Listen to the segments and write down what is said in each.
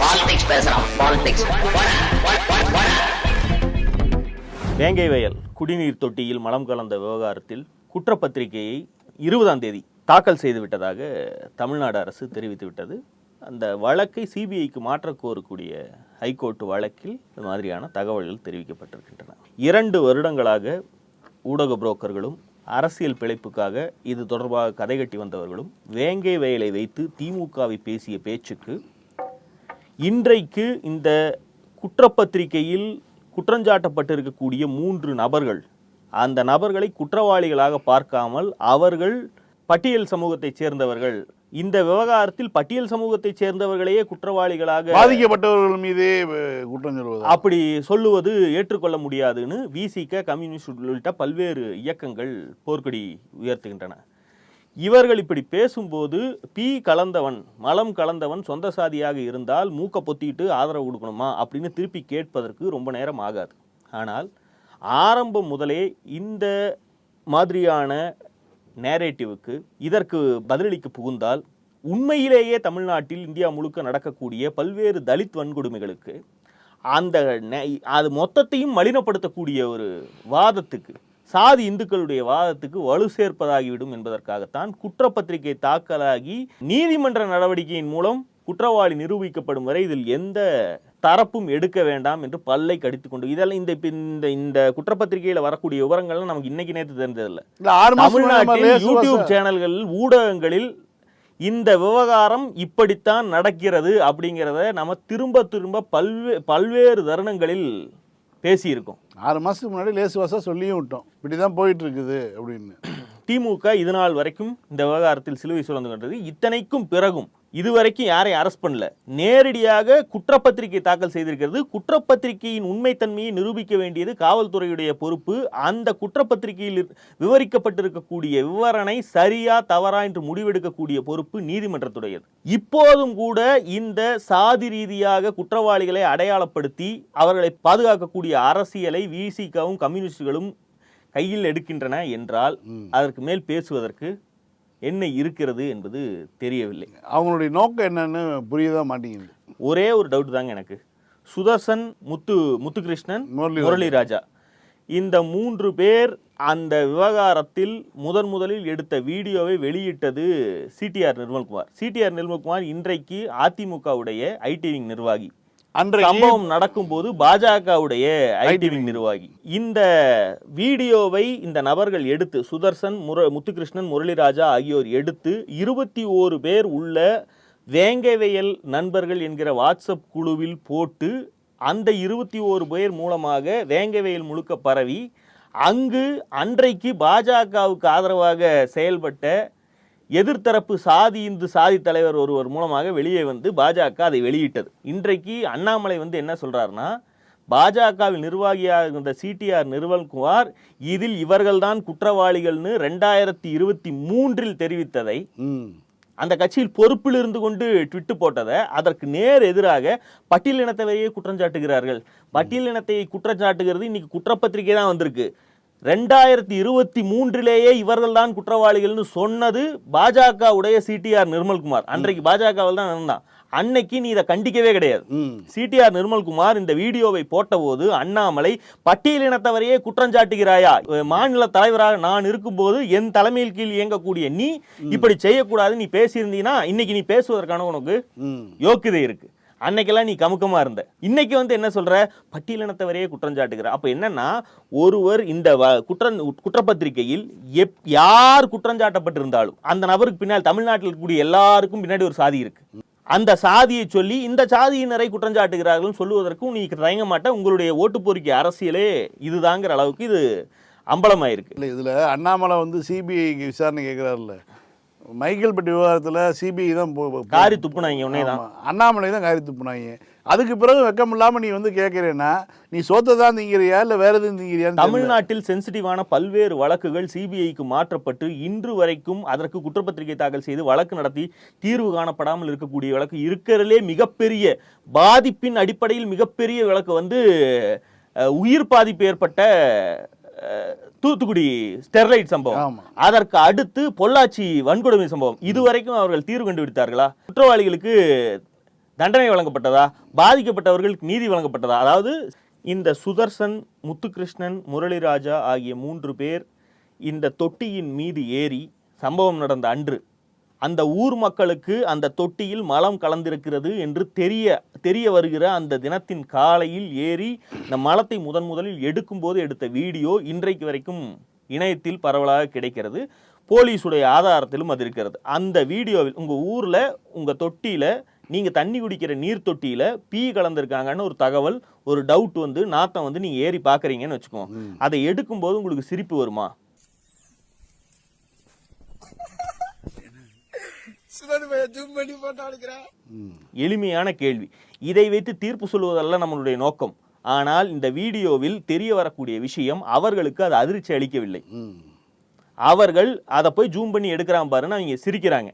Politics பேசுறான் politics வேங்கை வயல் குடிநீர் தொட்டியில் மலம் கலந்த விவகாரத்தில் குற்றப்பத்திரிகையை இருபதாம் தேதி தாக்கல் செய்து விட்டதாக தமிழ்நாடு அரசு தெரிவித்து விட்டது அந்த வழக்கை சிபிஐக்கு மாற்ற கோரக்கூடிய ஹைகோர்ட் வழக்கில் இது மாதிரியான தகவல்கள் தெரிவிக்கப்பட்டிருக்கின்றன. இரண்டு வருடங்களாக ஊடக புரோக்கர்களும் அரசியல் பிழைப்புக்காக இது தொடர்பாக கதை கட்டி வந்தவர்களும் வேங்கை வயலை வைத்து திமுகவை பேசிய பேச்சுக்கு இன்றைக்கு இந்த குற்றப்பத்திரிகையில் குற்றஞ்சாட்டப்பட்டிருக்கக்கூடிய மூன்று நபர்கள் அந்த நபர்களை குற்றவாளிகளாக பார்க்காமல் அவர்கள் பட்டியல் சமூகத்தைச் சேர்ந்தவர்கள். இந்த விவகாரத்தில் பட்டியல் சமூகத்தைச் சேர்ந்தவர்களையே குற்றவாளிகளாக பாதிக்கப்பட்டவர்கள் மீதே குற்றம் சொல்வது? அப்படி சொல்லுவது ஏற்றுக்கொள்ள முடியாதுன்னு விசிக கம்யூனிஸ்ட் உள்ளிட்ட பல்வேறு இயக்கங்கள் போர்க்கொடி உயர்த்துகின்றன. இவர்கள் இப்படி பேசும்போது பி கலந்தவன் மலம் கலந்தவன் சொந்த சாதியாக இருந்தால் மூக்க பொத்திட்டு ஆதரவு கொடுக்கணுமா அப்படின்னு திருப்பி கேட்பதற்கு ரொம்ப நேரம் ஆகாது. ஆனால் ஆரம்பம் முதலே இந்த மாதிரியான நேரேட்டிவுக்கு இதற்கு பதிலளிக்க புகுந்தால் உண்மையிலேயே தமிழ்நாட்டில் இந்தியா முழுக்க நடக்கக்கூடிய பல்வேறு தலித் வன்கொடுமைகளுக்கு அந்த நெ- அது மொத்தத்தையும் மலினப்படுத்தக்கூடிய ஒரு வாதத்துக்கு சாதி இந்துக்களுடைய வாதத்துக்கு வலு சேர்ப்பதாகிவிடும் என்பதற்காகத்தான் குற்றப்பத்திரிகை தாக்கலாகி நீதிமன்ற நடவடிக்கையின் மூலம் குற்றவாளி நிரூபிக்கப்படும் வரை இதில் எந்த தரப்பும் எடுக்க வேண்டாம் என்று பல்லை கடித்துக் கொண்டு இதெல்லாம் இந்த இந்த இந்த குற்றப்பத்திரிகையில வரக்கூடிய விவரங்கள்லாம் நமக்கு இன்னைக்கு நேற்று தெரிஞ்சதில்லை. தமிழ்நாட்டில் யூடியூப் சேனல்களில் ஊடகங்களில் இந்த விவகாரம் இப்படித்தான் நடக்கிறது அப்படிங்கிறத நம்ம திரும்ப திரும்ப பல்வே பல்வேறு தருணங்களில் பேசியிருக்கோம். ஆறு மாதத்துக்கு முன்னாடி லேசு வாசா சொல்லியும் விட்டோம். இப்படி தான் இருக்குது அப்படின்னு. திமுக இது நாள் வரைக்கும் இந்த விவகாரத்தில் சிலுவை சுரந்து கொண்டது இத்தனைக்கும் பிறகும் இதுவரைக்கும் யாரையும் அரெஸ்ட் பண்ணல. நேரடியாக குற்றப்பத்திரிகை தாக்கல் செய்திருக்கிறது. குற்றப்பத்திரிகையின் உண்மைத்தன்மையை நிரூபிக்க வேண்டியது காவல்துறையுடைய பொறுப்பு. அந்த குற்றப்பத்திரிகையில் இரு- விவரிக்கப்பட்டிருக்கக்கூடிய விவரணை சரியா தவறா என்று முடிவெடுக்கக்கூடிய பொறுப்பு நீதிமன்றத்துடையது. இப்போதும் கூட இந்த சாதி ரீதியாக குற்றவாளிகளை அடையாளப்படுத்தி அவர்களை பாதுகாக்கக்கூடிய அரசியலை விசிகவும் கம்யூனிஸ்டுகளும் கையில் எடுக்கின்றன என்றால் அதற்கு மேல் பேசுவதற்கு என்ன இருக்கிறது என்பது தெரியவில்லை. அவங்களுடைய நோக்கம் என்னன்னு புரியதான் மாட்டேங்குது. ஒரே ஒரு டவுட் தாங்க எனக்கு. சுதர்சன் முத்து முத்துகிருஷ்ணன் முரளி ராஜா இந்த மூன்று பேர் அந்த விவகாரத்தில் முதன் முதலில் எடுத்த வீடியோவை வெளியிட்டது சிடிஆர் நிர்மல்குமார். சிடிஆர் நிர்மல்குமார் இன்றைக்கு அதிமுகவுடைய ஐடி விங் நிர்வாகி. அன்றைக்கு சம்பவம் நடக்கும்போது பாஜகவுடைய ஐடி விங் நிர்வாகி. இந்த வீடியோவை இந்த நபர்கள் எடுத்து சுதர்சன் முர முத்துகிருஷ்ணன் முரளிராஜா ஆகியோர் எடுத்து இருபத்தி ஓரு பேர் உள்ள வேங்கவயல் நண்பர்கள் என்கிற வாட்ஸ்அப் குழுவில் போட்டு அந்த இருபத்தி ஓரு பேர் மூலமாக வேங்கவயல் முழுக்க பரவி அங்கு அன்றைக்கு பாஜகவுக்கு ஆதரவாக செயல்பட்ட எதிர்த்தரப்பு சாதி இந்து சாதி தலைவர் ஒருவர் மூலமாக வெளியே வந்து பாஜக அதை வெளியிட்டது. இன்றைக்கு அண்ணாமலை வந்து என்ன சொல்றாருன்னா பாஜகவில் நிர்வாகியாக இருந்த சிடிஆர் நிர்மல்குமார் இதில் இவர்கள்தான் குற்றவாளிகள்னு ரெண்டாயிரத்தி இருபத்தி மூன்றில் தெரிவித்ததை அந்த கட்சியில் பொறுப்பில் இருந்து கொண்டு ட்விட்டு போட்டதை அதற்கு நேர் எதிராக பட்டியல் இனத்தவரையே குற்றஞ்சாட்டுகிறார்கள் பட்டியல் இனத்தை குற்றச்சாட்டுகிறது இன்னைக்கு குற்றப்பத்திரிகை தான் வந்திருக்கு. ரெண்டாயிரத்தி இருபத்தி மூன்றிலேயே இவர்கள் தான் குற்றவாளிகள்னு சொன்னது பாஜக உடைய சிடிஆர் நிர்மல்குமார். அன்றைக்கு பாஜகவில் தான் இருந்தான். அன்னைக்கு நீ இதை கண்டிக்கவே கிடையாது. சிடிஆர் நிர்மல்குமார் இந்த வீடியோவை போட்டபோது அண்ணாமலை பட்டியலினத்தவரையே குற்றஞ்சாட்டுகிறாயா மாநில தலைவராக நான் இருக்கும்போது என் தலைமையில் கீழ் இயங்கக்கூடிய நீ இப்படி செய்யக்கூடாது நீ பேசியிருந்தீங்கன்னா இன்னைக்கு நீ பேசுவதற்கான உனக்கு யோக்கியதை இருக்கு. அன்னைக்கெல்லாம் நீ கமுக்கமாக இருந்த. இன்னைக்கு வந்து என்ன சொல்கிற பட்டியலினத்தவரையே குற்றஞ்சாட்டுகிற அப்போ என்னன்னா ஒருவர் இந்த வ- குற்றம் குற்றப்பத்திரிகையில் எப் யார் குற்றஞ்சாட்டப்பட்டிருந்தாலும் அந்த நபருக்கு பின்னால் தமிழ்நாட்டில் இருக்கக்கூடிய எல்லாருக்கும் பின்னாடி ஒரு சாதி இருக்கு. அந்த சாதியை சொல்லி இந்த சாதியினரை குற்றஞ்சாட்டுகிறார்கள் சொல்லுவதற்கும் நீ தயங்க மாட்டேன் உங்களுடைய ஓட்டு பொறிக்கை அரசியலே இதுதாங்கிற அளவுக்கு இது அம்பலமாயிருக்கு. இல்லை இதில் அண்ணாமலை வந்து சிபிஐக்கு விசாரணை கேட்குறாருல்ல மைக்கேல்பட்டி விவகாரத்தில் சிபிஐ தான் காரி துப்புனாங்க உடனே தான். அண்ணாமலை தான் காரி துப்புனாங்க அதுக்கு பிறகு வெக்கம் இல்லாம நீ வந்து கேட்குறேன்னா நீ சோத்தை தான் திங்கிறியா இல்லை வேற எதுவும் தெரியல. தமிழ்நாட்டில் சென்சிட்டிவான பல்வேறு வழக்குகள் சிபிஐக்கு மாற்றப்பட்டு இன்று வரைக்கும் அதற்கு குற்றப்பத்திரிகை தாக்கல் செய்து வழக்கு நடத்தி தீர்வு காணப்படாமல் இருக்கக்கூடிய வழக்கு இருக்கிறதுலே மிகப்பெரிய பாதிப்பின் அடிப்படையில் மிகப்பெரிய வழக்கு வந்து உயிர் பாதிப்பு ஏற்பட்ட தூத்துக்குடி ஸ்டெர்லைட் சம்பவம். அதற்கு அடுத்து பொள்ளாச்சி வன்கொடுமை சம்பவம். இதுவரைக்கும் அவர்கள் தீர்வு கண்டுபிடித்தார்களா? குற்றவாளிகளுக்கு தண்டனை வழங்கப்பட்டதா? பாதிக்கப்பட்டவர்களுக்கு நீதி வழங்கப்பட்டதா? அதாவது இந்த சுதர்சன் முத்துகிருஷ்ணன் முரளிராஜா ஆகிய மூன்று பேர் இந்த தொட்டியின் மீது ஏறி சம்பவம் நடந்த அன்று அந்த ஊர் மக்களுக்கு அந்த தொட்டியில் மலம் கலந்திருக்கிறது என்று தெரிய தெரிய வருகிற அந்த தினத்தின் காலையில் ஏறி இந்த மலத்தை முதன் முதலில் எடுக்கும்போது எடுத்த வீடியோ இன்றைக்கு வரைக்கும் இணையத்தில் பரவலாக கிடைக்கிறது. போலீஸுடைய ஆதாரத்திலும் அது இருக்கிறது. அந்த வீடியோவில் உங்க ஊர்ல உங்க தொட்டியில நீங்க தண்ணி குடிக்கிற நீர் தொட்டியில பீ கலந்திருக்காங்கன்னு ஒரு தகவல் ஒரு டவுட் வந்து நாத்தம் வந்து நீங்க ஏறி பாக்குறீங்கன்னு வச்சுக்கோங்க. அதை எடுக்கும்போது உங்களுக்கு சிரிப்பு வருமா? எளிமையான கேள்வி. இதை வைத்து தீர்ப்பு சொல்வதல்ல நம்மளுடைய நோக்கம். ஆனால் இந்த வீடியோவில் தெரிய வரக்கூடிய விஷயம் அவர்களுக்கு அது அதிர்ச்சி அளிக்கவில்லை. அவர்கள் அதை போய் ஜூம் பண்ணி எடுக்கிறான் பாருன்னு அவங்க சிரிக்கிறாங்க.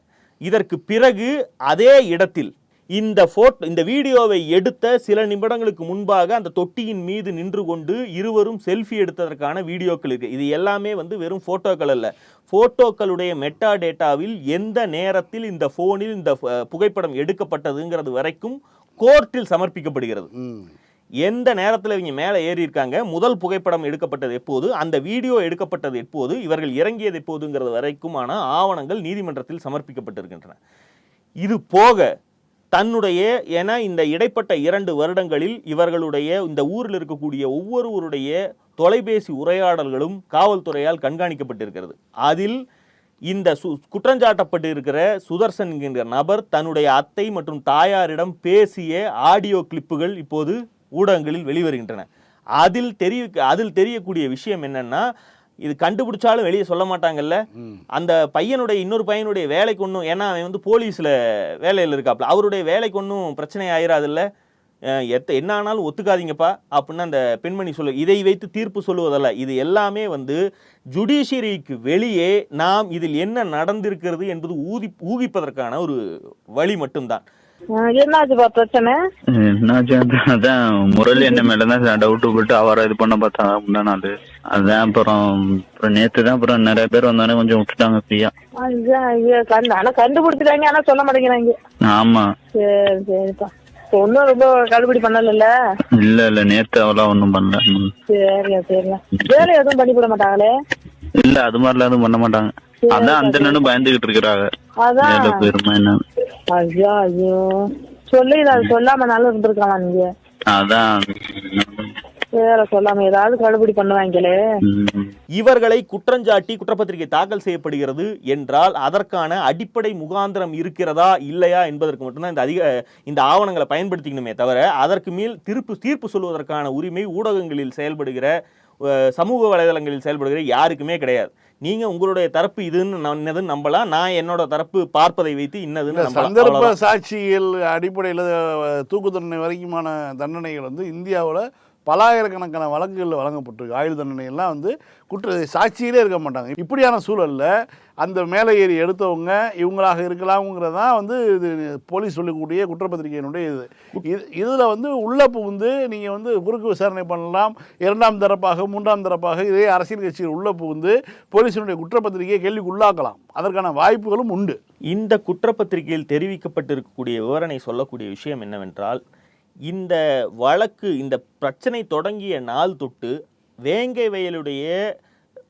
இதற்கு பிறகு அதே இடத்தில் இந்த போட்டோ இந்த வீடியோவை எடுத்த சில நிமிடங்களுக்கு முன்பாக அந்த தொட்டியின் மீது நின்று கொண்டு இருவரும் செல்ஃபி எடுத்ததற்கான வீடியோக்கள் இருக்கு. இது எல்லாமே வந்து வெறும் போட்டோக்கள் அல்ல. போட்டோக்களுடைய மெட்டா டேட்டாவில் எந்த நேரத்தில் இந்த போனில் இந்த புகைப்படம் எடுக்கப்பட்டதுங்கிறது வரைக்கும் கோர்ட்டில் சமர்ப்பிக்கப்படுகிறது. எந்த நேரத்தில் இவங்க மேலே ஏறி இருக்காங்க முதல் புகைப்படம் எடுக்கப்பட்டது எப்போது அந்த வீடியோ எடுக்கப்பட்டது எப்போது இவர்கள் இறங்கியது எப்போதுங்கிறது வரைக்குமான ஆவணங்கள் நீதிமன்றத்தில் சமர்ப்பிக்கப்பட்டிருக்கின்றன. இது போக தன்னுடைய என இந்த இடைப்பட்ட இரண்டு வருடங்களில் இவர்களுடைய இந்த ஊரில் இருக்கக்கூடிய ஒவ்வொருவருடைய தொலைபேசி உரையாடல்களும் காவல்துறையால் கண்காணிக்கப்பட்டிருக்கிறது. அதில் இந்த சு குற்றஞ்சாட்டப்பட்டு இருக்கிற சுதர்சன் என்கின்ற நபர் தன்னுடைய அத்தை மற்றும் தாயாரிடம் பேசிய ஆடியோ கிளிப்புகள் இப்போது ஊடகங்களில் வெளிவருகின்றன. அதில் தெரிய அதில் தெரியக்கூடிய விஷயம் என்னன்னா இது கண்டுபிடிச்சாலும் வெளியே சொல்ல மாட்டாங்கல்ல. அந்த பையனுடைய இன்னொரு பையனுடைய வேலைக்கு ஒன்றும் ஏன்னா அவன் வந்து போலீஸில் வேலையில் இருக்காப்புல அவருடைய வேலைக்கு ஒன்றும் பிரச்சனை ஆயிராதுல்ல. எத்த என்ன ஆனாலும் ஒத்துக்காதீங்கப்பா அப்படின்னு அந்த பெண்மணி சொல்லு இதை வைத்து தீர்ப்பு சொல்லுவதல்ல. இது எல்லாமே வந்து ஜுடிஷியரிக்கு வெளியே நாம் இதில் என்ன நடந்திருக்கிறது என்பது ஊதி ஊகிப்பதற்கான ஒரு வழி மட்டும்தான். என்னாச்சுப்பா பிரச்சனை? என்னாச்சு அது- அதான் முரளி என்ன மேலதான் டவுட் போட்டு அவரை இது பண்ண பார்த்தாங்க முந்தா நாள். அதான் அப்புறம் அப்புறம் நேத்து தான் அப்புறம் நிறைய பேர் வந்தானே கொஞ்சம் விட்டுட்டாங்க ஃப்ரீயா. ஆனா கண்டுபிடிச்சிட்டாங்க ஆனா சொல்ல மாட்டேங்கிறாங்க. ஆமா. சரி சரிப்பா. ஒன்னும் ரொம்ப கடுபிடி பண்ணல இல்ல இல்ல நேத்து அவெல்லாம் ஒண்ணும் பண்ணல. சரியா சரியா வேலை எதுவும் பண்ணி மாட்டாங்களே? இல்ல அது மாதிரிலாம் எதுவும் பண்ண மாட்டாங்க. அதான் பயந்துகிட்டு இருக்கிறாங்க. அதான். வேலை போயிருமா என்ன? ஐயா ஐயோ. சொல்லி அது சொல்லாம நல்லா இருந்திருக்கலாம் நீங்க அதான். வேற சொல்லாம ஏதாவது கடுபிடி பண்ணுவாங்களே. ம். இவர்களை குற்றஞ்சாட்டி குற்றப்பத்திரிகை தாக்கல் செய்யப்படுகிறது என்றால் அதற்கான அடிப்படை முகாந்திரம் இருக்கிறதா இல்லையா என்பதற்கு மட்டும்தான் இந்த அதிக இந்த ஆவணங்களை பயன்படுத்திக்கணுமே தவிர அதற்கு மேல் திருப்பு தீர்ப்பு சொல்வதற்கான உரிமை ஊடகங்களில் செயல்படுகிற சமூக வலைதளங்களில் செயல்படுகிற யாருக்குமே கிடையாது. நீங்க உங்களுடைய தரப்பு இதுன்னு நான் நம்பலாம் நான் என்னோட தரப்பு பார்ப்பதை வைத்து இன்னதுன்னு சந்தர்ப்ப. சாட்சிகள் அடிப்படையில் தூக்கு தண்டனை வரைக்குமான தண்டனைகள் வந்து இந்தியாவில் பலாயிரக்கணக்கான வழக்குகளில் வழங்கப்பட்டிருக்கு. ஆயுள் தண்டனையெல்லாம் வந்து குற்ற சாட்சியிலே இருக்க மாட்டாங்க. இப்படியான சூழல்ல அந்த மேலே ஏறி எடுத்தவங்க இவங்களாக இருக்கலாம்ங்கிறது தான் வந்து இது போலீஸ் சொல்லக்கூடிய குற்றப்பத்திரிகையினுடைய இது. இது இதில் வந்து உள்ளே புகுந்து நீங்கள் வந்து குறுக்கு விசாரணை பண்ணலாம். இரண்டாம் தரப்பாக மூன்றாம் தரப்பாக இதே அரசியல் கட்சிகள் உள்ளே புகுந்து போலீஸினுடைய குற்றப்பத்திரிகையை கேள்விக்கு உள்ளாக்கலாம் அதற்கான வாய்ப்புகளும் உண்டு. இந்த குற்றப்பத்திரிகையில் தெரிவிக்கப்பட்டிருக்கக்கூடிய விவரணை சொல்லக்கூடிய விஷயம் என்னவென்றால் இந்த வழக்கு இந்த பிரச்சனை தொடங்கிய நாள் தொட்டு வேங்கை வயலுடைய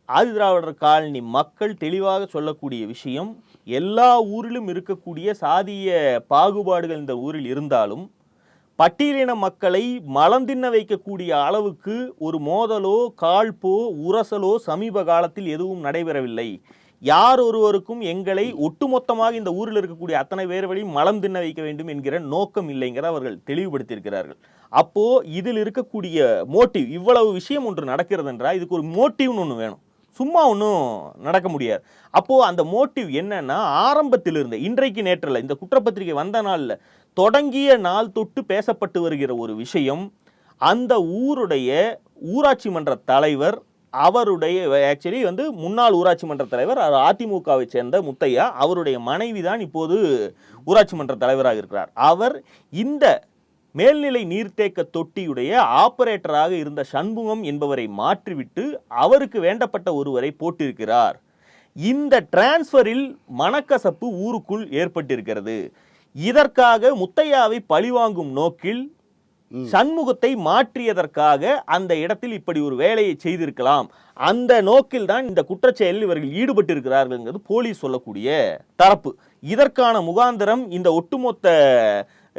ஆதிதிராவிடர் காலனி மக்கள் தெளிவாக சொல்லக்கூடிய விஷயம் எல்லா ஊரிலும் இருக்கக்கூடிய சாதிய பாகுபாடுகள் இந்த ஊரில் இருந்தாலும் பட்டியலின மக்களை மலந்தின்ன வைக்கக்கூடிய அளவுக்கு ஒரு மோதலோ காழ்ப்போ உரசலோ சமீப காலத்தில் எதுவும் நடைபெறவில்லை. யார் ஒருவருக்கும் எங்களை ஒட்டுமொத்தமாக இந்த ஊரில் இருக்கக்கூடிய அத்தனை பேர்களையும் மலம் தின்ன வைக்க வேண்டும் என்கிற நோக்கம் இல்லைங்கிற அவர்கள் தெளிவுபடுத்தியிருக்கிறார்கள். அப்போ இதில் இருக்கக்கூடிய மோட்டிவ் இவ்வளவு விஷயம் ஒன்று நடக்கிறது என்றால் இதுக்கு ஒரு மோட்டிவ்னு ஒன்று வேணும். சும்மா ஒன்றும் நடக்க முடியாது. அப்போது அந்த மோட்டிவ் என்னன்னா ஆரம்பத்தில் இருந்த இன்றைக்கு நேற்றில் இந்த குற்றப்பத்திரிகை வந்த நாளில் தொடங்கிய நாள் தொட்டு பேசப்பட்டு வருகிற ஒரு விஷயம் அந்த ஊருடைய ஊராட்சி மன்ற தலைவர் அவருடைய ஆக்சுவலி வந்து முன்னாள் ஊராட்சி மன்ற தலைவர் அவர் அதிமுகவை சேர்ந்த முத்தையா அவருடைய மனைவி தான் இப்போது ஊராட்சி மன்ற தலைவராக இருக்கிறார். அவர் இந்த மேல்நிலை நீர்த்தேக்க தொட்டியுடைய ஆபரேட்டராக இருந்த சண்முகம் என்பவரை மாற்றிவிட்டு அவருக்கு வேண்டப்பட்ட ஒருவரை போட்டிருக்கிறார். இந்த டிரான்ஸ்ஃபரில் மனக்கசப்பு ஊருக்குள் ஏற்பட்டிருக்கிறது. இதற்காக முத்தையாவை பழிவாங்கும் நோக்கில் சண்முகத்தை மாற்றியதற்காக அந்த இடத்தில் இப்படி ஒரு வேலையை செய்திருக்கலாம். அந்த நோக்கில் தான் இந்த குற்றச்செயலில் இவர்கள் ஈடுபட்டிருக்கிறார்கள்ங்கிறது போலீஸ் சொல்லக்கூடிய தரப்பு. இதற்கான முகாந்திரம் இந்த ஒட்டுமொத்த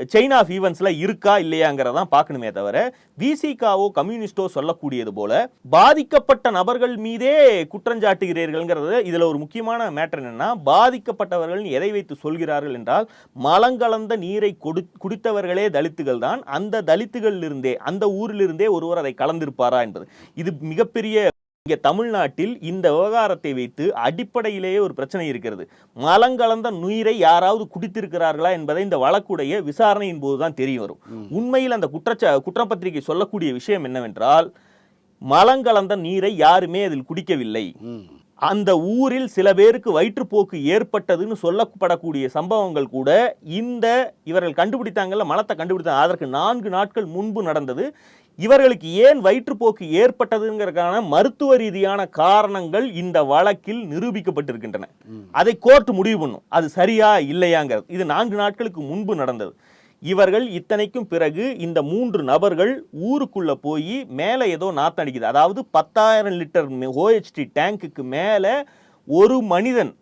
செயின் ஆஃப் ஈவெண்ட்ஸில் இருக்கா இல்லையாங்கிறதான் பார்க்கணுமே தவிர விசிகாவோ கம்யூனிஸ்டோ சொல்லக்கூடியது போல பாதிக்கப்பட்ட நபர்கள் மீதே குற்றஞ்சாட்டுகிறீர்கள்ங்கிறது இதில் ஒரு முக்கியமான மேட்டர் என்னென்னா பாதிக்கப்பட்டவர்கள் எதை வைத்து சொல்கிறார்கள் என்றால் மலங்கலந்த நீரை கொடு குடித்தவர்களே தலித்துகள் தான். அந்த தலித்துகளில் இருந்தே அந்த ஊரிலிருந்தே ஒருவர் அதை கலந்திருப்பாரா என்பது. இது மிகப்பெரிய இங்கே தமிழ்நாட்டில் இந்த விவகாரத்தை வைத்து அடிப்படையிலேயே ஒரு பிரச்சனை இருக்கிறது. மலங்கலந்த நீரை யாராவது குடித்திருக்கிறார்களா என்பதை இந்த வழக்குடைய விசாரணையின் போதுதான் தெரிய வரும். உண்மையில் அந்த குற்றச்ச குற்றப்பத்திரிகை சொல்லக்கூடிய விஷயம் என்னவென்றால் மலங்கலந்த நீரை யாருமே அதில் குடிக்கவில்லை. அந்த ஊரில் சில பேருக்கு வயிற்றுப்போக்கு ஏற்பட்டதுன்னு சொல்லப்படக்கூடிய சம்பவங்கள் கூட இந்த இவர்கள் கண்டுபிடித்தாங்கல்ல மலத்தை கண்டுபிடித்தாங்க அதற்கு நான்கு நாட்கள் முன்பு நடந்தது. இவர்களுக்கு ஏன் வயிற்றுப்போக்கு ஏற்பட்டதுங்கிறதுக்கான மருத்துவ ரீதியான காரணங்கள் இந்த வழக்கில் நிரூபிக்கப்பட்டிருக்கின்றன. அதை கோர்ட் முடிவு பண்ணும். அது சரியா இல்லையாங்கிறது. இது நான்கு நாட்களுக்கு முன்பு நடந்தது. இவர்கள் இத்தனைக்கும் பிறகு இந்த மூன்று நபர்கள் ஊருக்குள்ள போய் மேலே ஏதோ நாத்தடிக்குது அதாவது பத்தாயிரம் லிட்டர் ஓஹெச்டி டேங்குக்கு மேலே ஒரு மனிதன்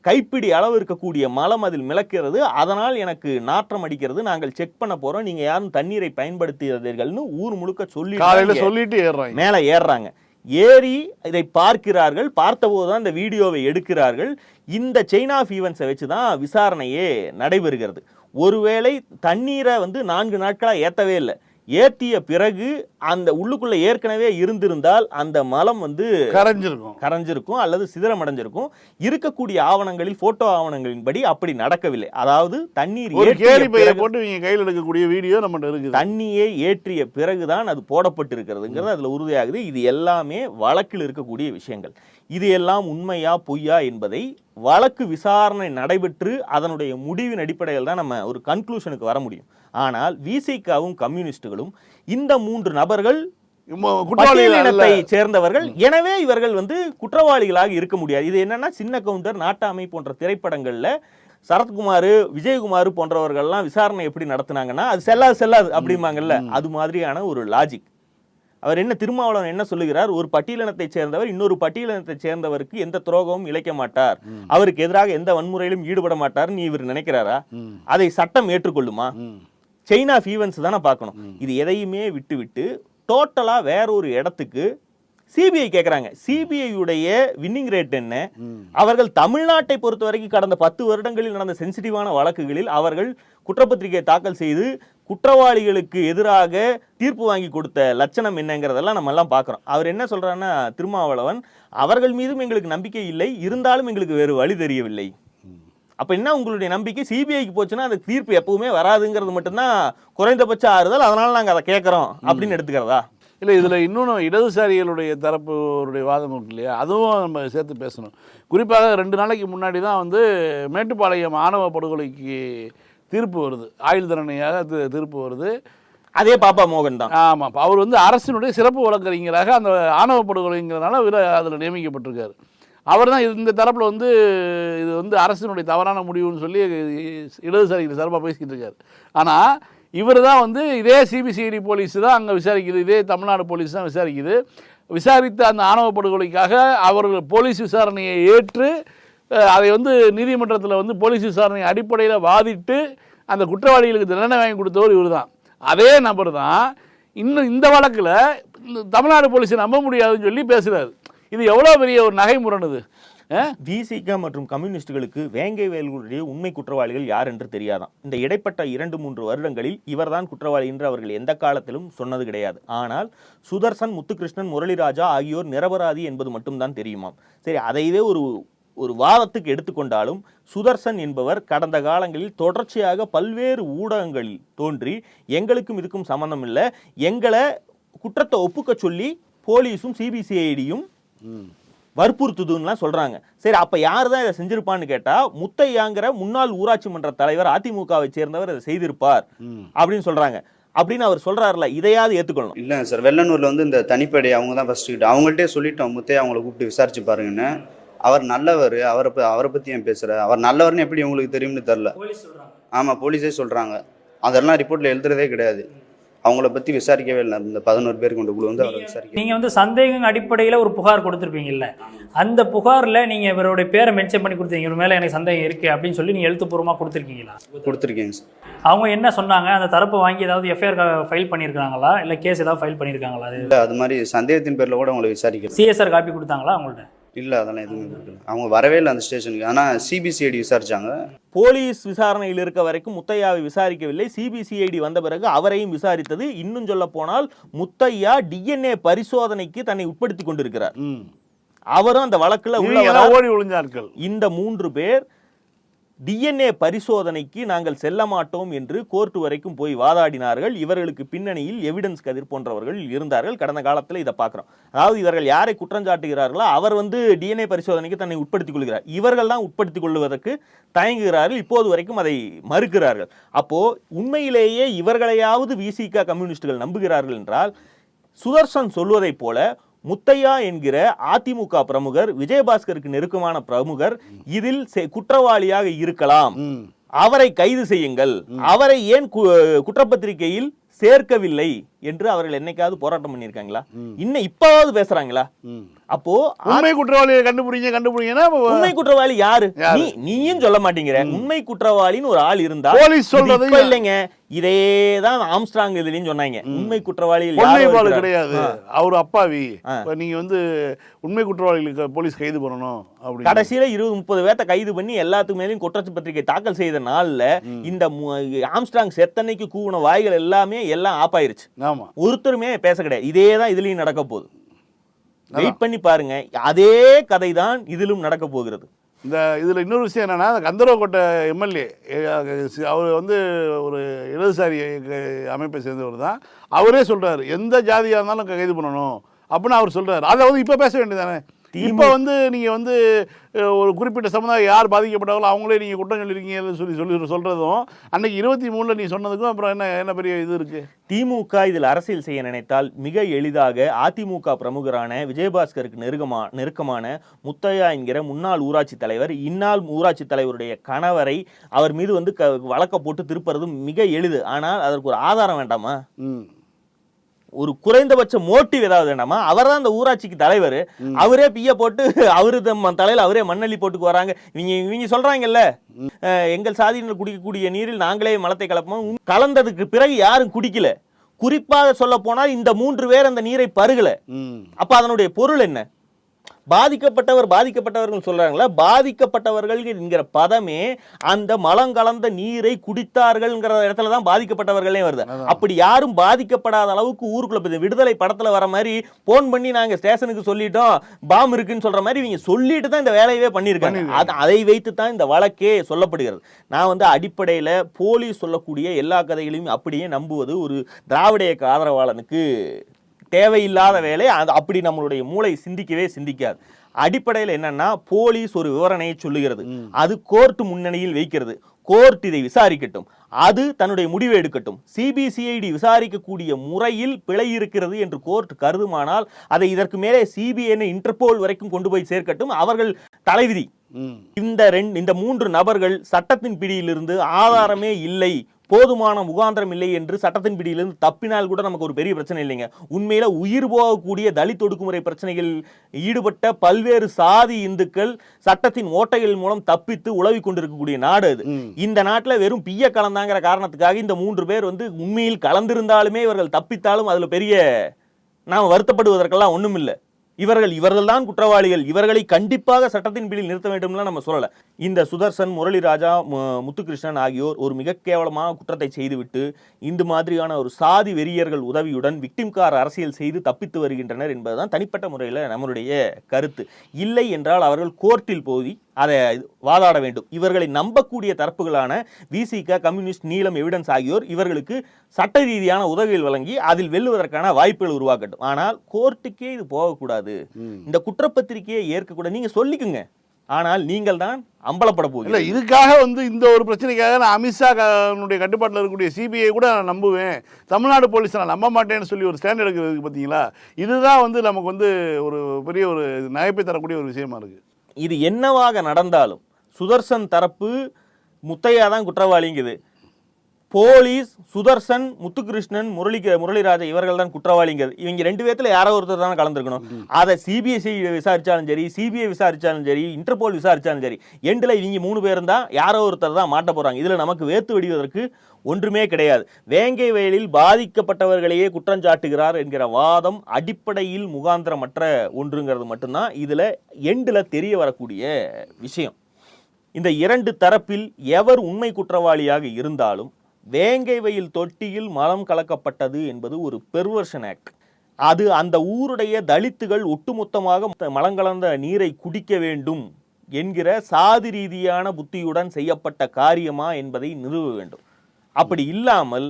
கைப்பிடி அளவு இருக்கக்கூடிய மலம் அதில் மிளக்கிறது. அதனால் எனக்கு நாற்றம் அடிக்கிறது. நாங்கள் செக் பண்ண போறோம். நீங்க யாரும் தண்ணீரை பயன்படுத்துகிறீர்கள்னு ஊர் முழுக்க சொல்லி சொல்லிட்டு ஏறுறாங்க. மேலே ஏறுறாங்க. ஏறி இதை பார்க்கிறார்கள் பார்த்தபோது தான் இந்த வீடியோவை எடுக்கிறார்கள். இந்த செயின் ஆஃப் ஈவெண்ட்ஸை வச்சு தான் விசாரணையே நடைபெறுகிறது. ஒருவேளை தண்ணீரை வந்து நான்கு நாட்களாக ஏற்றவே இல்லை. ஏற்றிய பிறகு அந்த உள்ளுக்குள்ள ஏற்கனவே இருந்திருந்தால் அந்த மலம் வந்து கரைஞ்சிருக்கும். கரைஞ்சிருக்கும் அல்லது சிதறமடைஞ்சிருக்கும் இருக்கக்கூடிய ஆவணங்களில் போட்டோ ஆவணங்களின்படி அப்படி நடக்கவில்லை. அதாவது தண்ணீர் போட்டு கையில் எடுக்கக்கூடிய வீடியோ நம்மகிட்ட இருக்குது. தண்ணியை ஏற்றிய பிறகுதான் அது போடப்பட்டிருக்கிறதுங்கிறது அதுல உறுதியாகுது. இது எல்லாமே வழக்கில் இருக்கக்கூடிய விஷயங்கள். இது எல்லாம் உண்மையா பொய்யா என்பதை வழக்கு விசாரணை நடைபெற்று அதனுடைய முடிவின் அடிப்படையில் தான் நம்ம ஒரு கன்க்ளூஷனுக்கு வர முடியும். ஆனால் விசிகாவும் கம்யூனிஸ்டுகளும் இந்த மூன்று நபர்கள். பட்டியலினத்தை சேர்ந்தவர்கள். எனவே இவர்கள் வந்து குற்றவாளிகளாக இருக்க முடியாது. இது என்னன்னா சின்ன கவுண்டர் நாட்டாமை போன்ற திரைப்படங்கள்ல சரத்குமார் விஜயகுமார் போன்றவர்கள்லாம் விசாரணை எப்படி நடத்துனாங்கன்னா அது செல்லாது செல்லாது அப்படிம்பாங்கல்ல. அது மாதிரியான ஒரு லாஜிக் அவர் என்ன திருமாவளவன் என்ன சொல்லுகிறார்? ஒரு பட்டியலினத்தை சேர்ந்தவர் இன்னொரு பட்டியலினத்தை சேர்ந்தவருக்கு எந்த துரோகமும் இழைக்க மாட்டார். அவருக்கு எதிராக எந்த வன்முறையிலும் ஈடுபட மாட்டார் நீ இவர் நினைக்கிறாரா. அதை சட்டம் ஏற்றுக்கொள்ளுமா. செயின் ஆஃப் ஈவெண்ட்ஸ் தானே பார்க்கணும். இது எதையுமே விட்டு விட்டு டோட்டலா வேற ஒரு இடத்துக்கு சிபிஐ கேட்குறாங்க சிபிஐயுடைய வின்னிங் ரேட் என்ன? அவர்கள் தமிழ்நாட்டை பொறுத்த வரைக்கும் கடந்த பத்து வருடங்களில் நடந்த சென்சிட்டிவான வழக்குகளில் அவர்கள் குற்றப்பத்திரிகை தாக்கல் செய்து குற்றவாளிகளுக்கு எதிராக தீர்ப்பு வாங்கி கொடுத்த லட்சணம் என்னங்கிறதெல்லாம் நம்ம எல்லாம் பார்க்குறோம். அவர் என்ன சொல்றாருன்னா திருமாவளவன் அவர்கள் மீதும் எங்களுக்கு நம்பிக்கை இல்லை இருந்தாலும் எங்களுக்கு வேறு வழி தெரியவில்லை. அப்ப என்ன உங்களுடைய நம்பிக்கை? சிபிஐக்கு போச்சுன்னா அந்த தீர்ப்பு எப்பவுமே வராதுங்கிறது மட்டும்தான் குறைந்தபட்ச ஆறுதல். அதனால நாங்க அதை கேட்கறோம் அப்படின்னு எடுத்துக்கிறதா? இல்லை இதில் இன்னொன்று இடதுசாரிகளுடைய தரப்புடைய வாதம் இருக்கு இல்லையா? அதுவும் நம்ம சேர்த்து பேசணும். குறிப்பாக ரெண்டு நாளைக்கு முன்னாடி தான் வந்து மேட்டுப்பாளையம் ஆணவ படுகொலைக்கு தீர்ப்பு வருது. ஆயுள் தண்டனையாக தீர்ப்பு வருது. அதே பாப்பா மோகன் தான். ஆமாம் அவர் வந்து அரசினுடைய சிறப்பு வழக்கறிஞராக அந்த ஆணவ படுகொலைங்கிறதுனால அதில் நியமிக்கப்பட்டிருக்காரு. அவர் தான் இந்த தரப்பில் வந்து இது வந்து அரசினுடைய தவறான முடிவுன்னு சொல்லி இடதுசாரிகள் சார்பாக பேசிக்கிட்டு இருக்காரு ஆனால் இவர் தான் வந்து இதே சிபிசிஐடி போலீஸ் தான் அங்கே விசாரிக்குது இதே தமிழ்நாடு போலீஸ் தான் விசாரிக்குது. விசாரித்த அந்த ஆணவ படுகொலைக்காக அவர்கள் போலீஸ் விசாரணையை ஏற்று அதை வந்து நீதிமன்றத்தில் வந்து போலீஸ் விசாரணை அடிப்படையில் வாதிட்டு அந்த குற்றவாளிகளுக்கு தண்டனை வாங்கி கொடுத்தவர் இவர் தான் அதே நபர் தான் இன்னும் இந்த வழக்கில் தமிழ்நாடு போலீஸை நம்ப முடியாதுன்னு சொல்லி பேசுகிறாரு இது எவ்வளோ பெரிய ஒரு நகை முரணுது? விசிக மற்றும் கம்யூனிஸ்டுகளுக்கு வேங்கை வேல்களுடைய உண்மை குற்றவாளிகள் யார் என்று தெரியாதாம் இந்த இடைப்பட்ட இரண்டு மூன்று வருடங்களில் இவர்தான் குற்றவாளி என்று அவர்கள் எந்த காலத்திலும் சொன்னது கிடையாது. ஆனால் சுதர்சன் முத்துகிருஷ்ணன் முரளிராஜா ஆகியோர் நிரபராதி என்பது மட்டும்தான் தெரியுமாம். சரி அதைவே ஒரு ஒரு வாதத்துக்கு எடுத்துக்கொண்டாலும் சுதர்சன் என்பவர் கடந்த காலங்களில் தொடர்ச்சியாக பல்வேறு ஊடகங்களில் தோன்றி எங்களுக்கும் இதுக்கும் சம்மந்தம் இல்லை. எங்களை குற்றத்தை ஒப்புக்க சொல்லி போலீஸும் சிபிசிஐடியும் வற்புறுத்துதுன்னுலாம் சொல்றாங்க. சரி அப்ப யார் தான் இதை செஞ்சிருப்பான்னு கேட்டா முத்தையாங்கிற முன்னாள் ஊராட்சி மன்ற தலைவர் அதிமுகவை சேர்ந்தவர் இதை செய்திருப்பார் அப்படின்னு சொல்றாங்க. அப்படின்னு அவர் சொல்றாருல இதையாவது ஏத்துக்கொள்ளணும் இல்லைங்க சார் வெள்ளனூரில் வந்து இந்த தனிப்படை அவங்க தான் ஃபஸ்ட்டு கிட்ட அவங்கள்ட்டே சொல்லிட்டோம் முத்தையா அவங்கள கூப்பிட்டு விசாரிச்சு பாருங்கன்னு. அவர் நல்லவர் அவரை ப- அவரை பற்றி ஏன் பேசுகிற அவர் நல்லவர்னு எப்படி உங்களுக்கு தெரியும்னு தெரில ஆமாம் போலீஸே சொல்கிறாங்க அதெல்லாம் ரிப்போர்ட்டில் எழுதுறதே கிடையாது. அவங்கள பற்றி விசாரிக்கவே இல்லை. இந்த பதினோரு பேர் கொண்ட குழு வந்து அவரை விசாரிக்க நீங்க வந்து சந்தேகம் அடிப்படையில் ஒரு புகார் கொடுத்துருப்பீங்கல்ல. அந்த புகார்ல நீங்க இவருடைய பேரை மென்ஷன் பண்ணி கொடுத்தீங்க. இவர் மேல எனக்கு சந்தேகம் இருக்கு அப்படின்னு சொல்லி நீங்க எழுத்துப்பூர்வமா கொடுத்துருக்கீங்களா? கொடுத்துருக்கேங்க சார். அவங்க என்ன சொன்னாங்க? அந்த தரப்பு வாங்கி ஏதாவது எஃப்ஐஆர் ஃபைல் பண்ணியிருக்காங்களா இல்ல கேஸ் ஏதாவது ஃபைல் பண்ணியிருக்காங்களா அது இல்லை அது மாதிரி சந்தேகத்தின் பேரில் கூட அவங்கள விசாரிக்கல சிஎஸ்ஆர் காப்பி கொடுத்தாங்களா அவங்கள்ட்ட? இல்லை அதெல்லாம் எதுவுமே கொடுக்கல. அவங்க வரவே இல்லை அந்த ஸ்டேஷனுக்கு. ஆனால் சிபிசிஐடி விசாரிச்சாங்க. போலீஸ் விசாரணையில் இருக்க வரைக்கும் முத்தையாவை விசாரிக்கவில்லை. சிபிசிஐடி வந்த பிறகு அவரையும் விசாரித்தது. இன்னும் சொல்ல போனால் முத்தையா டிஎன்ஏ பரிசோதனைக்கு தன்னை உட்படுத்தி கொண்டிருக்கிறார். அவரும் அந்த வழக்குல உள்ள ஓடி ஒளிஞ்சார்கள். இந்த மூன்று பேர் டிஎன்ஏ பரிசோதனைக்கு நாங்கள் செல்ல மாட்டோம் என்று கோர்ட் வரைக்கும் போய் வாதாடினார்கள். இவர்களுக்கு பின்னணியில் எவிடன்ஸ் கதிர் போன்றவர்கள் இருந்தார்கள். கடந்த காலத்தில் இதை பார்க்குறோம். அதாவது இவர்கள் யாரை குற்றம் சாட்டுகிறார்களோ அவர் வந்து டிஎன்ஏ பரிசோதனைக்கு தன்னை உட்படுத்திக் கொள்கிறார். இவர்கள் தான் உட்படுத்திக் கொள்வதற்கு தயங்குகிறார்கள். இப்போது வரைக்கும் அதை மறுக்கிறார்கள். அப்போது உண்மையிலேயே இவர்களையாவது விசிக கம்யூனிஸ்டுகள் நம்புகிறார்கள் என்றால் சுதர்சன் சொல்வதைப் போல முத்தையா என்கிற அதிமுக பிரமுகர் விஜயபாஸ்கருக்கு நெருக்கமான பிரமுகர் இதில் குற்றவாளியாக இருக்கலாம். அவரை கைது செய்யுங்கள். அவரை ஏன் குற்றப்பத்திரிகையில் சேர்க்கவில்லை என்று அவர்கள் என்னைக்காவது போராட்டம் பண்ணியிருக்காங்களா? இன்னும் இப்பவாவது பேசுறாங்களா? அப்போ உண்மை குற்றவாளியை கண்டுபிடிங்க கண்டுபிடிங்கன்னா உண்மை குற்றவாளி யாரு? நீ நீயும் சொல்ல மாட்டேங்கிற. உண்மை குற்றவாளின்னு ஒரு ஆள் இருந்தா போலீஸ் இது சொல்றது இல்லைங்க. இதேதான் ஆம்ஸ்ட்ராங் இதுலயும் சொன்னாங்க. உண்மை குற்றவாளிகள். கிடையாது. அவர் அப்பாவி. நீங்க வந்து உண்மை குற்றவாளிகளுக்கு போலீஸ் கைது பண்ணணும் அப்படி கடைசியில இருபது முப்பது பேர்த்த கைது பண்ணி எல்லாத்துக்கு மேலயும் குற்றச்சாட்டு பத்திரிகை தாக்கல் செய்த நாள்ல இந்த ஆம்ஸ்ட்ராங் செத்தன்னைக்கு கூவின வாய்கள் எல்லாமே எல்லாம் ஆப்பாயிருச்சு ஆமா. ஒருத்தருமே பேச கிடையாது. இதே தான் இதுலயும் நடக்க போகுது. வெயிட் பண்ணி பாருங்க. அதே கதை தான் இதிலும் நடக்க போகிறது. இந்த இதுல இன்னொரு விஷயம் என்னன்னா கந்தரவக்கோட்டை எம்எல்ஏ அவர் வந்து ஒரு இடதுசாரி அமைப்பை சேர்ந்தவர் தான். அவரே சொல்றாரு எந்த ஜாதியா இருந்தாலும் கைது பண்ணணும் அப்படின்னு அவர் சொல்றாரு. அதை வந்து இப்ப பேச வேண்டியதானே இப்போ வந்து நீங்க வந்து ஒரு குறிப்பிட்ட சமுதாயம் யார் பாதிக்கப்பட்டாங்களோ அவங்களே நீங்க குற்றம் சொல்லியிருக்கீங்கன்னு சொல்லி சொல்லி சொல்றதும் அன்னைக்கு இருபத்தி மூணுல நீ சொன்னதுக்கும் அப்புறம் என்ன என்ன பெரிய இது இருக்கு? திமுக இதில் அரசியல் செய்ய நினைத்தால் மிக எளிதாக அதிமுக பிரமுகரான விஜயபாஸ்கருக்கு நெருக்கமா நெருக்கமான முத்தையா என்கிற முன்னாள் ஊராட்சி தலைவர் இந்நாள் ஊராட்சி தலைவருடைய கணவரை அவர் மீது வந்து க வழக்க போட்டு திருப்புறதும் மிக எளிது. ஆனால் அதற்கு ஒரு ஆதாரம் வேண்டாமா? ம். ஒரு குறைந்தபட்ச மோட்டிவ் ஏதாவது வேண்டாமா அவர் தான் அந்த ஊராட்சிக்கு தலைவர். அவரே பிய போட்டு அவரு தலையில அவரே மண்ணள்ளி போட்டுக்கு வராங்க. இவங்க இவங்க சொல்றாங்கல்ல எங்கள் சாதியினர் குடிக்கக்கூடிய நீரில் நாங்களே மலத்தை கலப்போம். கலந்ததுக்கு பிறகு யாரும் குடிக்கல. குறிப்பாக சொல்ல போனால் இந்த மூன்று பேர் அந்த நீரை பருகல. அப்ப அதனுடைய பொருள் என்ன? பாதிக்கப்பட்டவர் பாதிக்கப்பட்டவர்கள் சொல்றாங்களா? பாதிக்கப்பட்டவர்கள் என்கிற பதமே அந்த மலம் கலந்த நீரை குடித்தார்கள்ங்கிற இடத்துல தான் பாதிக்கப்பட்டவர்களே வருது. அப்படி யாரும் பாதிக்கப்படாத அளவுக்கு ஊருக்குள்ள விடுதலை படத்துல வர மாதிரி போன் பண்ணி நாங்க ஸ்டேஷனுக்கு சொல்லிட்டோம். பாம் இருக்குன்னு சொல்ற மாதிரி இவங்க சொல்லிட்டு தான் இந்த வேலையவே பண்ணியிருக்காங்க. அது அதை வைத்து தான் இந்த வழக்கே சொல்லப்படுகிறது. நான் வந்து அடிப்படையில போலீஸ் சொல்லக்கூடிய எல்லா கதைகளையும் அப்படியே நம்புவது ஒரு திராவிட இயக்க ஆதரவாளனுக்கு தேவையில்லாத வேலை அது அப்படி நம்மளுடைய மூளை சிந்திக்கவே சிந்திக்காது. அடிப்படையில் என்னன்னா போலீஸ் ஒரு விவரணையை சொல்லுகிறது. அது கோர்ட் முன்னணியில் வைக்கிறது. கோர்ட் இதை விசாரிக்கட்டும். அது தன்னுடைய முடிவை எடுக்கட்டும். சிபிசிஐடி விசாரிக்கக்கூடிய முறையில் பிழை இருக்கிறது என்று கோர்ட் கருதுமானால் அதை இதற்கு மேலே சிபிஐ இன்டர்போல் வரைக்கும் கொண்டு போய் சேர்க்கட்டும். அவர்கள் தலைவிதி. இந்த ரெண்டு இந்த மூன்று நபர்கள் சட்டத்தின் பிடியிலிருந்து ஆதாரமே இல்லை. போதுமான முகாந்திரம் இல்லை என்று சட்டத்தின் பிடியிலிருந்து தப்பினால் கூட நமக்கு ஒரு பெரிய பிரச்சனை இல்லைங்க. உண்மையில உயிர் போகக்கூடிய தலித் ஒடுக்குமுறை பிரச்சனைகள் ஈடுபட்ட பல்வேறு சாதி இந்துக்கள் சட்டத்தின் ஓட்டைகள் மூலம் தப்பித்து உழவி கொண்டிருக்கக்கூடிய நாடு அது. இந்த நாட்டுல வெறும் பிய கலந்தாங்கிற காரணத்துக்காக இந்த மூன்று பேர் வந்து உண்மையில் கலந்திருந்தாலுமே இவர்கள் தப்பித்தாலும் அதுல பெரிய நாம் வருத்தப்படுவதற்கெல்லாம் ஒண்ணும் இல்லை இவர்கள் இவர்கள்தான் குற்றவாளிகள். இவர்களை கண்டிப்பாக சட்டத்தின் பிடியில் நிறுத்த வேண்டும்லாம் நம்ம சொல்லல. இந்த சுதர்சன் முரளிராஜா ராஜா முத்துகிருஷ்ணன் ஆகியோர் ஒரு மிக கேவலமான குற்றத்தை செய்துவிட்டு இந்த மாதிரியான ஒரு சாதி வெறியர்கள் உதவியுடன் விக்டிம்கார் அரசியல் செய்து தப்பித்து வருகின்றனர் என்பதுதான் தனிப்பட்ட முறையில் நம்மளுடைய கருத்து. இல்லை என்றால் அவர்கள் கோர்ட்டில் போய் அதை வாதாட வேண்டும். இவர்களை நம்பக்கூடிய தரப்புகளான விசிக கம்யூனிஸ்ட் நீலம் எவிடன்ஸ் ஆகியோர் இவர்களுக்கு சட்ட ரீதியான உதவிகள் வழங்கி அதில் வெல்லுவதற்கான வாய்ப்புகள் உருவாக்கட்டும். ஆனால் கோர்ட்டுக்கே இது போகக்கூடாது. இந்த குற்றப்பத்திரிகையை ஏற்கக்கூடாது. நீங்க சொல்லிக்குங்க. ஆனால் நீங்கள் தான் அம்பலப்பட இல்ல போகிறீர்கள் இதுக்காக வந்து இந்த ஒரு பிரச்சனைக்காக நான் அமித்ஷா கட்டுப்பாட்டில் இருக்கக்கூடிய சிபிஐ கூட நான் நம்புவேன். தமிழ்நாடு போலீஸ் நான் நம்ப மாட்டேன்னு சொல்லி ஒரு ஸ்டாண்ட் எடுக்கிறது பார்த்தீங்களா இதுதான் வந்து நமக்கு வந்து ஒரு பெரிய ஒரு நகைப்பை தரக்கூடிய ஒரு விஷயமா இருக்கு. இது என்னவாக நடந்தாலும் சுதர்சன் தரப்பு முத்தையா தான் குற்றவாளிங்குது. போலீஸ் சுதர்சன் முத்துகிருஷ்ணன் முரளி முரளிராஜா இவர்கள் தான் குற்றவாளிங்கிறது இவங்க ரெண்டு பேர்த்துல யாரோ ஒருத்தர் தான் கலந்துருக்கணும். அதை சிபிஎஸ்சி விசாரிச்சாலும் சரி சிபிஐ விசாரிச்சாலும் சரி இன்டர்போல் விசாரிச்சாலும் சரி எண்டில் இவங்க மூணு பேரும் தான் யாரோ ஒருத்தர் தான் மாட்ட போறாங்க. இதுல நமக்கு வேத்து வெடிவதற்கு ஒன்றுமே கிடையாது. வேங்கை வயலில் பாதிக்கப்பட்டவர்களையே குற்றஞ்சாட்டுகிறார் என்கிற வாதம் அடிப்படையில் முகாந்திரமற்ற ஒன்றுங்கிறது மட்டும்தான். இதுல எண்டில் தெரிய வரக்கூடிய விஷயம். இந்த இரண்டு தரப்பில் எவர் உண்மை குற்றவாளியாக இருந்தாலும் வேங்கை வயல் தொட்டியில் மலம் கலக்கப்பட்டது என்பது ஒரு பெர்வர்ஷன் ஆக்ட் அது அந்த ஊருடைய தலித்துகள் ஒட்டுமொத்தமாக மலங்கலந்த நீரை குடிக்க வேண்டும் என்கிற சாதி ரீதியான புத்தியுடன் செய்யப்பட்ட காரியமா என்பதை நிறுவ வேண்டும். அப்படி இல்லாமல்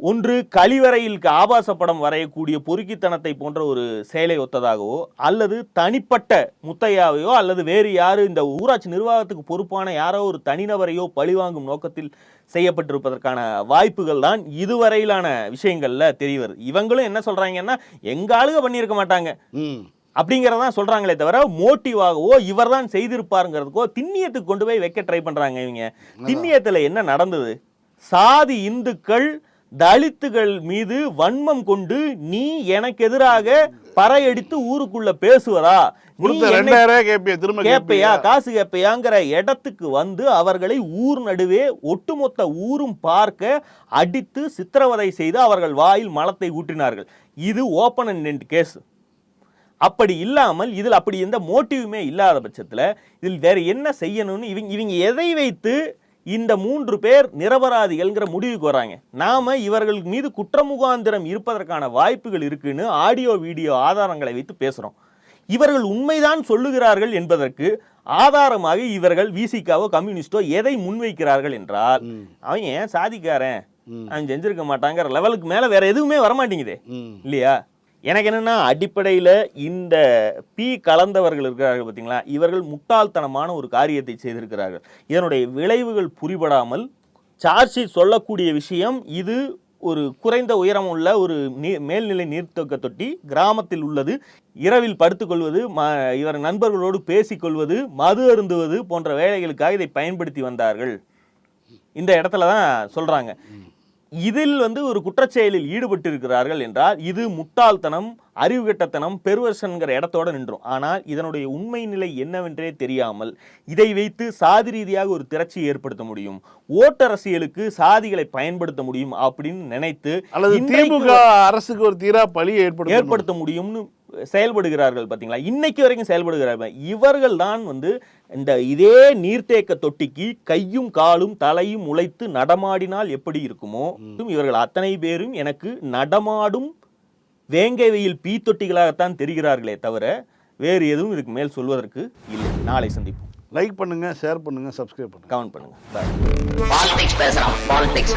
ஒன்று கழிவறையில் ஆபாச படம் வரையக்கூடிய பொறுக்கித்தனத்தை போன்ற ஒரு செயலை ஒத்ததாகவோ அல்லது தனிப்பட்ட முத்தையாவையோ அல்லது வேறு யாரு இந்த ஊராட்சி நிர்வாகத்துக்கு பொறுப்பான யாரோ ஒரு தனிநபரையோ பழிவாங்கும் நோக்கத்தில் செய்யப்பட்டிருப்பதற்கான வாய்ப்புகள் தான் இதுவரையிலான விஷயங்கள்ல தெரிய வருது. இவங்களும் என்ன சொல்றாங்கன்னா எங்க ஆளுக பண்ணியிருக்க மாட்டாங்க. அப்படிங்கறதான் சொல்றாங்களே தவிர மோட்டிவாகவோ இவர் தான் செய்திருப்பாருங்கிறதுக்கோ திண்ணியத்துக்கு கொண்டு போய் வைக்க ட்ரை பண்றாங்க இவங்க. திண்ணியத்துல என்ன நடந்தது? சாதி இந்துக்கள் தலித்துகள் மீது வன்மம் கொண்டு நீ எனக்கு எதிராக பறையடித்து ஊருக்குள்ள பேசுவதா? கேட்பியா கேப்பையா? காசு கேப்பையாங்கிற இடத்துக்கு வந்து அவர்களை ஊர் நடுவே ஒட்டுமொத்த ஊரும் பார்க்க அடித்து சித்திரவதை செய்து அவர்கள் வாயில் மலத்தை ஊற்றினார்கள். இது ஓப்பன் அண்ட் கேஸ் அப்படி இல்லாமல் இதில் அப்படி எந்த மோட்டிவுமே இல்லாத பட்சத்தில் இதில் வேற என்ன செய்யணும்னு இவங்க இவங்க எதை வைத்து இந்த மூன்று பேர் நிரபராதிகள்ங்கிற முடிவுக்கு வராங்க. நாம இவர்கள் மீது குற்றமுகாந்திரம் இருப்பதற்கான வாய்ப்புகள் இருக்குன்னு ஆடியோ வீடியோ ஆதாரங்களை வைத்து பேசுறோம். இவர்கள் உண்மைதான் சொல்லுகிறார்கள் என்பதற்கு ஆதாரமாக இவர்கள் விசிகாவோ கம்யூனிஸ்டோ எதை முன்வைக்கிறார்கள் என்றால் அவன் ஏன் சாதிக்காரன்? அவன் செஞ்சிருக்க மாட்டாங்கிற லெவலுக்கு மேல வேற எதுவுமே வரமாட்டேங்குதே. இல்லையா? எனக்கு என்னென்னா அடிப்படையில் இந்த பி கலந்தவர்கள் இருக்கிறார்கள் பார்த்தீங்களா இவர்கள் முட்டாள்தனமான ஒரு காரியத்தை செய்திருக்கிறார்கள். இதனுடைய விளைவுகள் புரிபடாமல் சார்ஜ் சொல்லக்கூடிய விஷயம் இது ஒரு குறைந்த உயரம் உள்ள ஒரு நீ மேல்நிலை நீர்த்தொக்க தொட்டி கிராமத்தில் உள்ளது. இரவில் படுத்துக்கொள்வது ம இவர் நண்பர்களோடு பேசிக்கொள்வது மது அருந்துவது போன்ற வேலைகளுக்காக இதை பயன்படுத்தி வந்தார்கள். இந்த இடத்துல தான் சொல்கிறாங்க இதில் வந்து ஒரு குற்றச்செயலில் ஈடுபட்டு இருக்கிறார்கள் என்றால் இது முட்டாள்தனம் அறிவுகெட்டத்தனம் பெருவர்ஷன்கிற இடத்தோட நின்றும். ஆனால் இதனுடைய உண்மை நிலை என்னவென்றே தெரியாமல் இதை வைத்து சாதி ரீதியாக ஒரு திரட்சியை ஏற்படுத்த முடியும். ஓட்டரசியலுக்கு சாதிகளை பயன்படுத்த முடியும் அப்படின்னு நினைத்து அல்லது திமுக அரசுக்கு ஒரு தீரா பழியை ஏற்படுத்த ஏற்படுத்த முடியும்னு செயல்படுகிறார்கள் பாத்தீங்களா இன்னைக்கு வரைக்கும் செயல்படுகிறார்கள். இவர்கள் தான் வந்து இந்த இதே நீர்த்தேக்க தொட்டிக்கு கையும் காலும் தலையும் உழைத்து நடமாடினால் எப்படி இருக்குமோ இவர்கள் அத்தனை பேரும் எனக்கு நடமாடும் வேங்கை வெயில் பீ தொட்டிகளாகத்தான் தெரிகிறார்களே தவிர வேறு எதுவும் இதுக்கு மேல் சொல்வதற்கு இல்லை. நாளை சந்திப்போம். லைக் பண்ணுங்க ஷேர் பண்ணுங்க சப்ஸ்கிரைப் பண்ணுங்க. கமெண்ட் பண்ணுங்க. பாலிடிக்ஸ்